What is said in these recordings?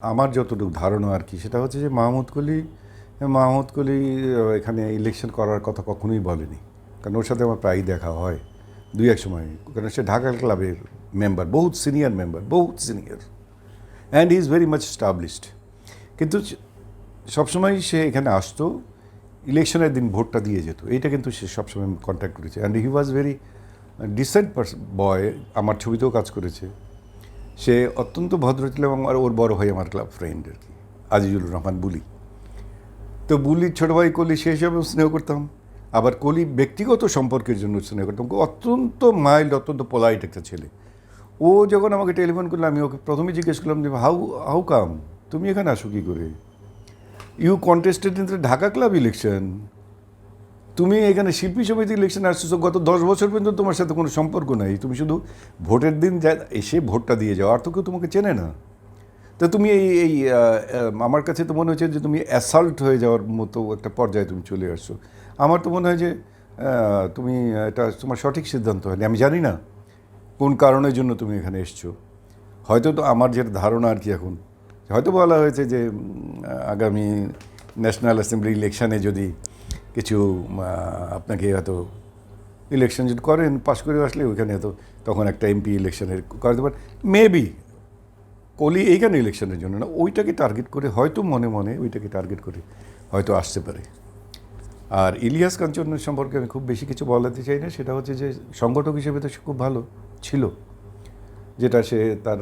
আমার যতটুকু ধারণা আর কি, সেটা হচ্ছে যে মাহমুদ কলি মাহমুদ কলি এখানে ইলেকশন করার কথা কখনোই বলেনি। কারণ ওর সাথে আমার প্রায়ই দেখা হয়, দুই এক সময়। কারণ সে ঢাকা ক্লাবের মেম্বার বহুত সিনিয়র মেম্বার বহুত senior and is very much established কিন্তু সবসময় সে এখানে আসতো, ইলেকশনের দিন ভোটটা দিয়ে যেত। এইটা কিন্তু সে সবসময় কন্ট্যাক্ট করেছে। And he was very decent boy আমার ছবিতেও কাজ করেছে। সে অত্যন্ত ভদ্র ছিল এবং আর ওর বড় ভাই আমার ক্লাব ফ্রেন্ড আর কি আজিজুল রহমান বুলি। তো বুলির ছোটো ভাই কলি সেই হিসাবেও স্নেহ করতাম, আবার কলি ব্যক্তিগত সম্পর্কের জন্য স্নেহ করতাম। অত্যন্ত মাইল্ড অত্যন্ত পোলাইট একটা ছেলে। ও যখন আমাকে টেলিফোন করল, আমি ওকে প্রথমে জিজ্ঞেস করলাম যে হাউ হাউ কাম তুমি এখানে আসো কী করে? You contested in the Dhaka club election তুমি এখানে শিল্পী সমিতি ইলেকশন আসছো গত দশ বছর পর্যন্ত তোমার সাথে কোনো সম্পর্ক নাই। তুমি শুধু ভোটের দিন এসে ভোটটা দিয়ে যাও, আর তো কেউ তোমাকে চেনে না। তো তুমি এই এই আমার কাছে তো মনে হচ্ছে যে তুমি অ্যাসাল্ট হয়ে যাওয়ার মতো একটা পর্যায়ে তুমি চলে আসছো। আমার তো মনে হয় যে তুমি এটা তোমার সঠিক সিদ্ধান্ত হয়নি। আমি জানি না কোন কারণের জন্য তুমি এখানে এসছো। হয়তো তো আমার যেটা ধারণা আর কি এখন। হয়তো বলা হয়েছে যে আগামী ন্যাশনাল অ্যাসেম্বলি ইলেকশানে যদি কিছু আপনাকে হয়তো ইলেকশন যদি করেন পাশ করে আসলে ওইখানে হয়তো তখন একটা এমপি ইলেকশনের করতে পারেন। মেবি কলি এইখানে ইলেকশনের জন্য না, ওইটাকে টার্গেট করে হয়তো মনে মনে ওইটাকে টার্গেট করে হয়তো আসতে পারে। আর ইলিয়াস কাঞ্চনের সম্পর্কে আমি খুব বেশি কিছু বলাতে চাই না, সেটা হচ্ছে যে সংগঠক হিসেবে তো সে খুব ভালো ছিল, যেটা সে তার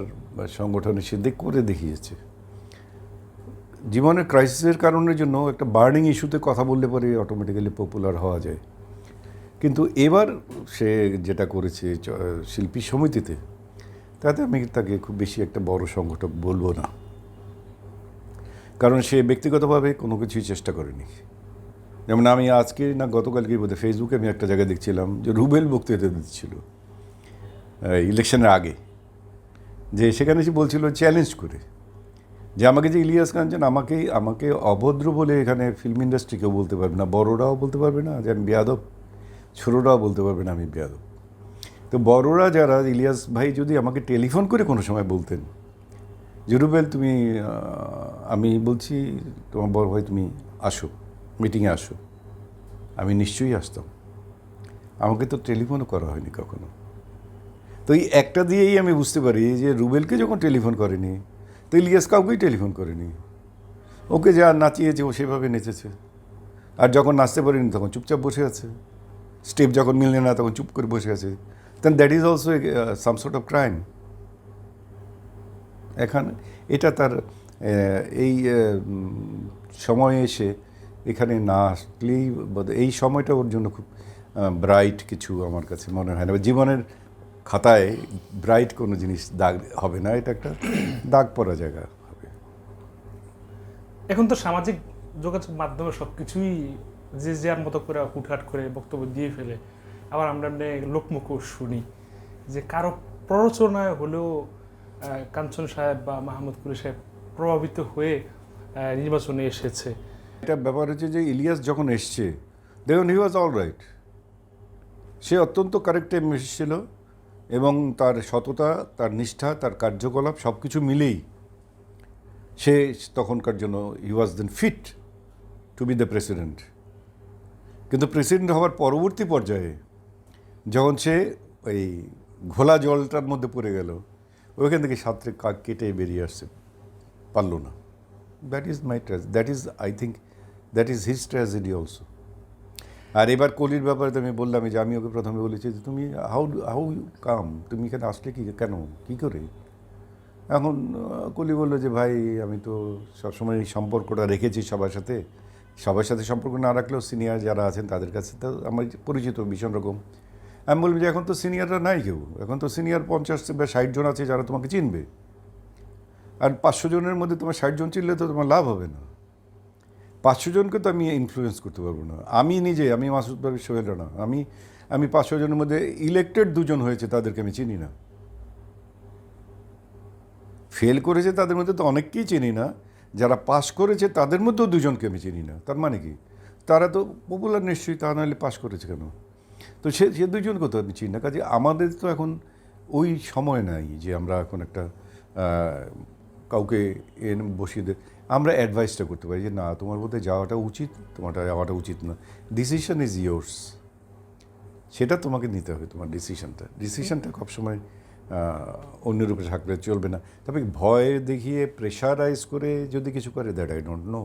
সংগঠনে সে করে দেখিয়েছে। জীবনের ক্রাইসিসের কারণের জন্য একটা বার্নিং ইস্যুতে কথা বললে পরে অটোমেটিক্যালি পপুলার হওয়া যায়। কিন্তু এবার সে যেটা করেছে শিল্পী সমিতিতে, তাতে আমি তাকে খুব বেশি একটা বড় সংগঠক বলব না। কারণ সে ব্যক্তিগতভাবে কোনো কিছুই চেষ্টা করেনি। যেমন আমি আজকে না গতকালকে বোধহয় ফেসবুকে আমি একটা জায়গায় দেখছিলাম যে রুবেল বক্তৃতা দিচ্ছিল ইলেকশনের আগে। যে সেখানে সে বলছিল চ্যালেঞ্জ করে। যে আমাকে যে ইলিয়াস কাঞ্চন আমাকে আমাকে অভদ্র বলে এখানে ফিল্ম ইন্ডাস্ট্রি কেউ বলতে পারবে না, বড়রাও বলতে পারবে না যে আমি বেয়াদব, ছোটরাও বলতে পারবে না আমি বেয়াদব। তো বড়রা যারা, ইলিয়াস ভাই যদি আমাকে টেলিফোন করে কোনো সময় বলতেন জরুবেল তুমি আমি বলছি, তোমার বড় ভাই তুমি আসো মিটিংয়ে আসো, আমি নিশ্চয়ই আসতাম। আমাকে তো টেলিফোনও করা হয়নি কখনো। তো এই একটা দিয়েই আমি বুঝতে পারি যে রুবেলকে যখন টেলিফোন করেনি তো ইলিয়াস কাউকেই টেলিফোন করেনি। ওকে যা নাচিয়েছে, ও সেভাবে নেচেছে। আর যখন নাচতে পারেনি, তখন চুপচাপ বসে আছে। স্টেপ যখন মিললে না, তখন চুপ করে বসে আছে। Then that is also some sort of crime এখানে এটা তার এই সময়ে এসে এখানে না আসলেই এই সময়টা ওর জন্য খুব ব্রাইট কিছু আমার কাছে মনে হয় না। জীবনের খাতায় ব্রাইট কোনো জিনিস দাগ হবে না এটা একটা দাগ পড়া জায়গা হবে। এখন তো সামাজিক যোগাযোগ মাধ্যমে সব কিছুই যে যার মতো করে হুটহাট করে বক্তব্য দিয়ে ফেলে। আবার আমরা এমনি লোকমুখও শুনি যে কারও প্ররোচনায় হলেও কাঞ্চন সাহেব বা মাহমুদ কুলি সাহেব প্রভাবিত হয়ে নির্বাচনে এসেছে। এটা ব্যাপার হচ্ছে যে ইলিয়াস যখন এসছে দেখুন হি ওয়াজ অল রাইট সে অত্যন্ত কারেক্ট টাইম এসেছিল। এবং তার সততা, তার নিষ্ঠা, তার কার্যকলাপ সব কিছু মিলেই সে তখনকার জন্য he was then fit to be the president কিন্তু প্রেসিডেন্ট হওয়ার পরবর্তী পর্যায়ে যখন সে ওই ঘোলা জলটার মধ্যে পড়ে গেল, ওইখান থেকে সাঁতরে কাক কেটে বেরিয়ে আসছে, পারল না। That is my trag that is I think that is his tragedy also আর এবার কলির ব্যাপারে তো আমি বললাম যে আমি ওকে প্রথমে বলেছি যে তুমি হাউ হাউ কাম তুমি এখানে আসলে কি কেন কী করে? এখন আহ, কলি বলল যে ভাই আমি তো সবসময় এই সম্পর্কটা রেখেছি সবার সাথে। সবার সাথে সম্পর্ক না রাখলেও সিনিয়র যারা আছেন তাদের কাছে তো আমার পরিচিত ভীষণ রকম। আমি বললাম যে এখন তো সিনিয়ররা নাই কেউ। এখন তো সিনিয়র পঞ্চাশ বা ষাট জন আছে যারা তোমাকে চিনবে। আর পাঁচশো জনের মধ্যে তোমার ষাট জন চিনলে তো তোমার লাভ হবে না। পাঁচশো জনকে তো আমি ইনফ্লুয়েন্স করতে পারব না। আমি নিজে, আমি মাসুদ বাবু সোহেল রানা আমি আমি পাঁচশো জনের মধ্যে ইলেক্টেড দুজন হয়েছে, তাদেরকে আমি চিনি না। ফেল করেছে তাদের মধ্যে তো অনেককেই চিনি না। যারা পাশ করেছে তাদের মধ্যেও দুজনকে আমি চিনি না। তার মানে কি? তারা তো পপুলার নিশ্চয়ই, তা নাহলে পাশ করেছে কেন? তো সে সে দুজনকে তো আমি চিনি না। কাজে আমাদের তো এখন ওই সময় নাই যে আমরা এখন একটা কাউকে এনে বসিয়ে দে আমরা অ্যাডভাইসটা করতে পারি যে না তোমার মধ্যে যাওয়াটা উচিত তোমারটা যাওয়াটা উচিত না ডিসিশন ইজ ইয়োর্স সেটা তোমাকে নিতে হবে তোমার ডিসিশনটা ডিসিশনটা সবসময় আহ, অন্যের উপরে থাকলে চলবে না। তবে ভয় দেখিয়ে প্রেশারাইজ করে যদি কিছু করে দ্যাট আই ডোন্ট নো